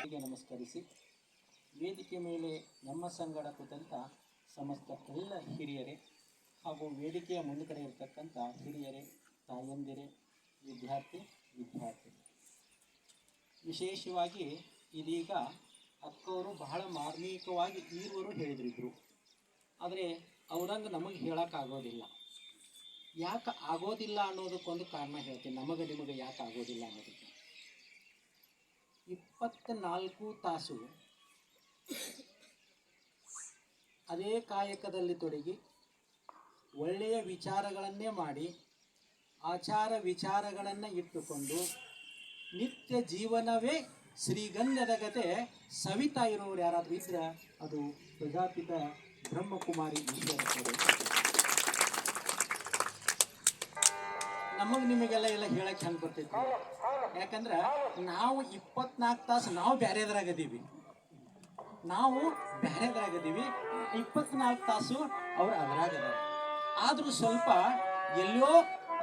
ನಮಸ್ಕರಿಸಿ. ವೇದಿಕೆ ಮೇಲೆ ನಮ್ಮ ಸಂಗಡ ಕುತಂತ ಸಮಸ್ತ ಎಲ್ಲ ಹಿರಿಯರೇ ಹಾಗೂ ವೇದಿಕೆಯ ಮುಂದುಗಡೆ ಇರತಕ್ಕಂಥ ಹಿರಿಯರೇ, ತಾಯಂದಿರೇ, ವಿದ್ಯಾರ್ಥಿ ವಿದ್ಯಾರ್ಥಿ ವಿಶೇಷವಾಗಿ ಇದೀಗ ಅಕ್ಕವರು ಬಹಳ ಮಾರ್ಮಿಕವಾಗಿ ಈರುವರು ಹೇಳಿದ್ರಿದ್ರು ಆದರೆ ಅವ್ರಂಗೆ ನಮಗೆ ಹೇಳೋಕ್ಕಾಗೋದಿಲ್ಲ. ಯಾಕೆ ಆಗೋದಿಲ್ಲ ಅನ್ನೋದಕ್ಕೊಂದು ಕಾರಣ ಹೇಳ್ತೀನಿ. ನಮಗೆ ನಿಮಗೆ ಯಾಕೆ ಆಗೋದಿಲ್ಲ ಅನ್ನೋದಕ್ಕೆ. ಇಪ್ಪತ್ನಾಲ್ಕು ತಾಸು. ಅದೇ ಕಾಯಕದಲ್ಲಿ ತೊಡಗಿ ಒಳ್ಳೆಯ ವಿಚಾರಗಳನ್ನೇ ಮಾಡಿ ಆಚಾರ ವಿಚಾರಗಳನ್ನು ಇಟ್ಟುಕೊಂಡು ನಿತ್ಯ ಜೀವನವೇ ಶ್ರೀಗಂಧದ ಗತೆ. ಸವಿತಾ ಇರೋರು ಯಾರಾದರೂ ಇದ್ರೆ ಅದು ಪ್ರಜಾಪಿತ ಬ್ರಹ್ಮಕುಮಾರಿ ಈಶ್ವರ ನಿಮಗೆಲ್ಲ ಎಲ್ಲ ಹೇಳಕ್ಕೆ ಹೆಂಗೆ ಬರ್ತೈತಿ ಯಾಕಂದ್ರೆ ನಾವು ಇಪ್ಪತ್ನಾಲ್ಕು ತಾಸು ನಾವು ಬ್ಯಾರೆದ್ರಾಗದೀವಿ. ನಾವು ಬ್ಯಾರೆದ್ರಾಗದೀವಿ. ಇಪ್ಪತ್ನಾಲ್ಕು ತಾಸು ಅವ್ರು ಅದ್ರಾಗದಾರ ಆದ್ರೂ ಸ್ವಲ್ಪ ಎಲ್ಲೋ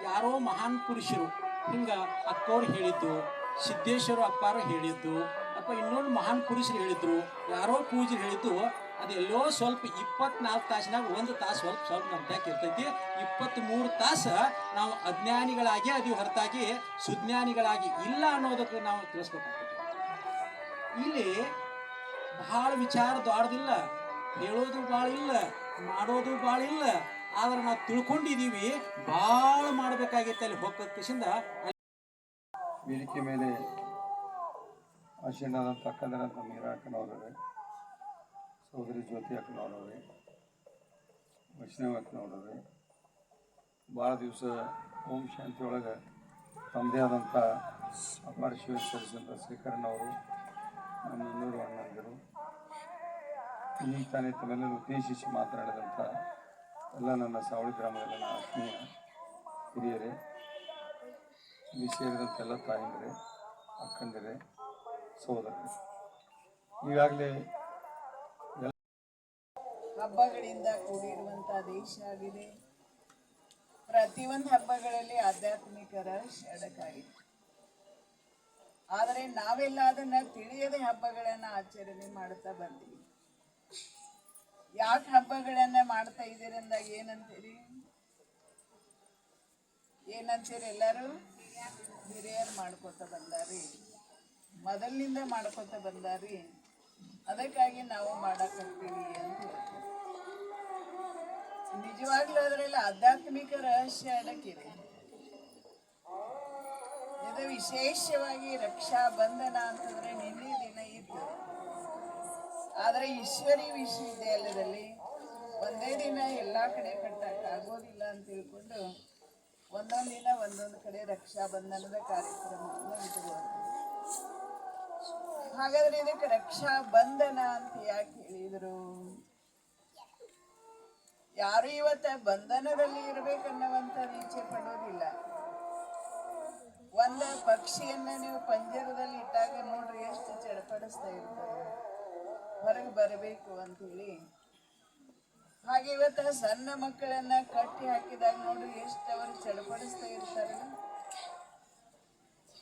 ಯಾರೋ ಮಹಾನ್ ಪುರುಷರು, ಹಿಂಗ ಅಕ್ಕವ್ರು ಹೇಳಿದ್ದು, ಸಿದ್ದೇಶ್ವರ ಅಪ್ಪಾರು ಹೇಳಿದ್ದು ಅಥವಾ ಇನ್ನೊಂದು ಮಹಾನ್ ಪುರುಷರು ಹೇಳಿದ್ರು, ಯಾರೋ ಪೂಜರು ಹೇಳಿದ್ದು ಅದೆಲ್ಲೋ ಸ್ವಲ್ಪ ಇಪ್ಪತ್ನಾಲ್ಕು ತಾಸಿನಾಗ ಒಂದು ತಾಸು ಸ್ವಲ್ಪ ಸ್ವಲ್ಪ ನಮ್ಮ ಬ್ಯಾಕ್ ಇರ್ತೈತಿ. ಇಪ್ಪತ್ತ್ಮೂರು ತಾಸು ನಾವು ಅಜ್ಞಾನಿಗಳಾಗಿ, ಅದು ಹೊರತಾಗಿ ಸುಜ್ಞಾನಿಗಳಾಗಿ ಇಲ್ಲ ಅನ್ನೋದಕ್ಕೆ ನಾವು ತಿಳಿಸ್ಬೇಕಾಗ್ತದೆ ಇಲ್ಲಿ ಬಹಳ ವಿಚಾರ ದೊಡ್ಡದಿಲ್ಲ ಹೇಳೋದು ಭಾಳ ಇಲ್ಲ, ಮಾಡೋದು ಭಾಳ ಇಲ್ಲ, ಆದ್ರೆ ನಾವು ತಿಳ್ಕೊಂಡಿದೀವಿ, ಭಾಳ ಮಾಡಬೇಕಾಗೈತೆ ಅಲ್ಲಿ ಹೋಗ್ಕಿಸಿಂದ ವೇದಿಕೆ ಮೇಲೆ ಆಶೀನಾದಂಥ ಅಕ್ಕಂದರಂಥ ಮೀರಾ ಅಕ್ಕನವರೇ ಸಹೋದರಿ ಜ್ಯೋತಿ ಅಕ್ಕನವರೇ ವೈಷ್ಣವ ಅಕ್ಕನವರೇ ಭಾಳ ದಿವಸ ಓಂ ಶಾಂತಿ ಒಳಗೆ ತಮ್ಮದೇ ಆದಂಥ ಅಪಾರ ಶಿವ ಶ್ರೀಕರಣ ಅವರು ನಮ್ಮ ಇನ್ನೂರು ಅಣ್ಣಂದಿರು ಈಗ ತಾನೇ ತಮ್ಮೆಲ್ಲರೂ ಉದ್ದೇಶಿಸಿ ಮಾತನಾಡಿದಂಥ ಎಲ್ಲ ನನ್ನ ಸಾವಳಿ ಗ್ರಾಮದಲ್ಲಿ ನನ್ನ ಆತ್ಮೀಯ ಹಿರಿಯರೇ, ಇಲ್ಲಿ ಸೇರಿದಂಥ ಎಲ್ಲ ತಾಯಂದಿರೇ, ಅಕ್ಕಂದಿರೇ ಈಗಾಗಲೇ ಹಬ್ಬಗಳಿಂದ ಕೂಡಿರುವಂತ ದೇಶ ಆಗಿದೆ. ಪ್ರತಿಯೊಂದು ಹಬ್ಬಗಳಲ್ಲಿ ಆಧ್ಯಾತ್ಮಿಕರ ಅಡಕಾಗಿದೆ ಆದರೆ ನಾವೆಲ್ಲ ಅದನ್ನ ತಿಳಿಯದೆ ಹಬ್ಬಗಳನ್ನ ಆಚರಣೆ ಮಾಡ್ತಾ ಬಂದಿವಿ. ಯಾಕೆ ಹಬ್ಬಗಳನ್ನ ಮಾಡ್ತಾ ಇದ್ದೀರಂದ ಏನಂತೀರಿ? ಏನಂತೀರಿ ಎಲ್ಲರೂ? ಹಿರಿಯರು ಮಾಡ್ಕೊತ ಬಂದಾರಿ. ಮೊದಲಿನಿಂದ ಮಾಡ್ಕೊತ ಬಂದಾರಿ. ಅದಕ್ಕಾಗಿ ನಾವು ಮಾಡಕತ್ತೀವಿ ಅಂತ ನಿಜವಾಗ್ಲೂ ಅದರಲ್ಲಿ ಆಧ್ಯಾತ್ಮಿಕ ರಹಸ್ಯ ಅದಕ್ಕಿದೆ. ಇದು ವಿಶೇಷವಾಗಿ ರಕ್ಷಾ ಬಂಧನ ಅಂತಂದ್ರೆ ನಿನ್ನೆ ದಿನ ಇತ್ತು. ಆದರೆ ಈಶ್ವರಿ ವಿಶ್ವವಿದ್ಯಾಲಯದಲ್ಲಿ ಒಂದೇ ದಿನ ಎಲ್ಲ ಕಡೆ ಕಟ್ಟಕ್ಕೆ ಆಗೋದಿಲ್ಲ ಅಂತ ತಿಳ್ಕೊಂಡು ಒಂದೊಂದು ದಿನ ಒಂದೊಂದು ಕಡೆ ರಕ್ಷಾ ಬಂಧನದ ಕಾರ್ಯಕ್ರಮವನ್ನು ಇಟ್ಕೊಂಡು ಹಾಗಾದ್ರೆ ಇದಕ್ಕೆ ರಕ್ಷಾ ಬಂಧನ ಅಂತ ಯಾಕೆ ಹೇಳಿದ್ರು? ಯಾರು ಇವತ್ತ ಬಂಧನದಲ್ಲಿ ಇರ್ಬೇಕನ್ನುವಂತ ಇಚ್ಛೆ ಪಡೋದಿಲ್ಲ. ಒಂದ ಪಕ್ಷಿಯನ್ನ ನೀವು ಪಂಜರದಲ್ಲಿ ಇಟ್ಟಾಗ ನೋಡ್ರಿ ಎಷ್ಟು ಚಡಪಡಿಸ್ತಾ ಇರ್ತದೆ. ಹೊರಗೆ ಬರಬೇಕು ಅಂತೇಳಿ. ಹಾಗೆ ಇವತ್ತ ಸಣ್ಣ ಮಕ್ಕಳನ್ನ ಕಟ್ಟಿ ಹಾಕಿದಾಗ ನೋಡ್ರಿ ಎಷ್ಟು ಅವರು ಚಡಪಡಿಸ್ತಾ ಇರ್ತಾರೆ.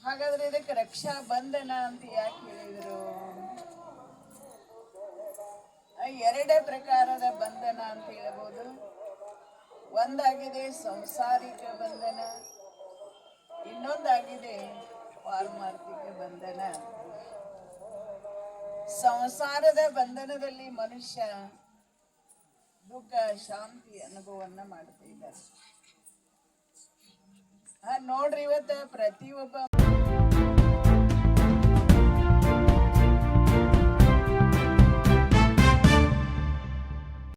ಹಾಗಾದ್ರೆ ಇದಕ್ಕೆ ರಕ್ಷಾ ಬಂಧನ ಅಂತ ಯಾಕೆ ಹೇಳಿದ್ರು? ಎರಡೇ ಪ್ರಕಾರದ ಬಂಧನ ಅಂತ ಹೇಳಬಹುದು ಒಂದಾಗಿದೆ ಸಂಸಾರಿಕ ಬಂಧನ, ಇನ್ನೊಂದಾಗಿದೆ ಪಾರಮಾರ್ಥಿಕ ಬಂಧನ. ಸಂಸಾರದ ಬಂಧನದಲ್ಲಿ ಮನುಷ್ಯ ದುಃಖ, ಶಾಂತಿ ಅನುಭವವನ್ನ ಮಾಡ್ತಾ ಇದ್ದಾರೆ. ನೋಡ್ರಿ ಇವತ್ತ ಪ್ರತಿಯೊಬ್ಬ